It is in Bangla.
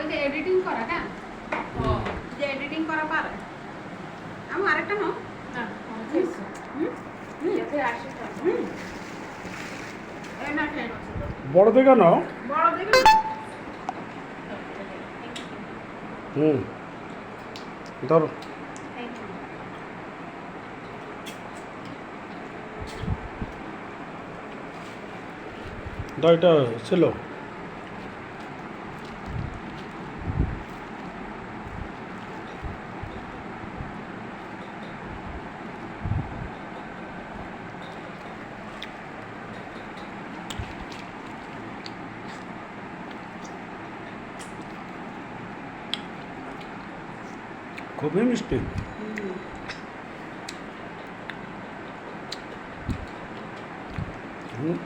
ওই যে এডিটিং করা হ্যাঁ ও। যে এডিটিং করা পারে। আমি আরেকটা নাও। না বড় থেকে নাও। বড় হুম। ধরো। দাও এটা ছিল। খুবই মিষ্টি। হুম।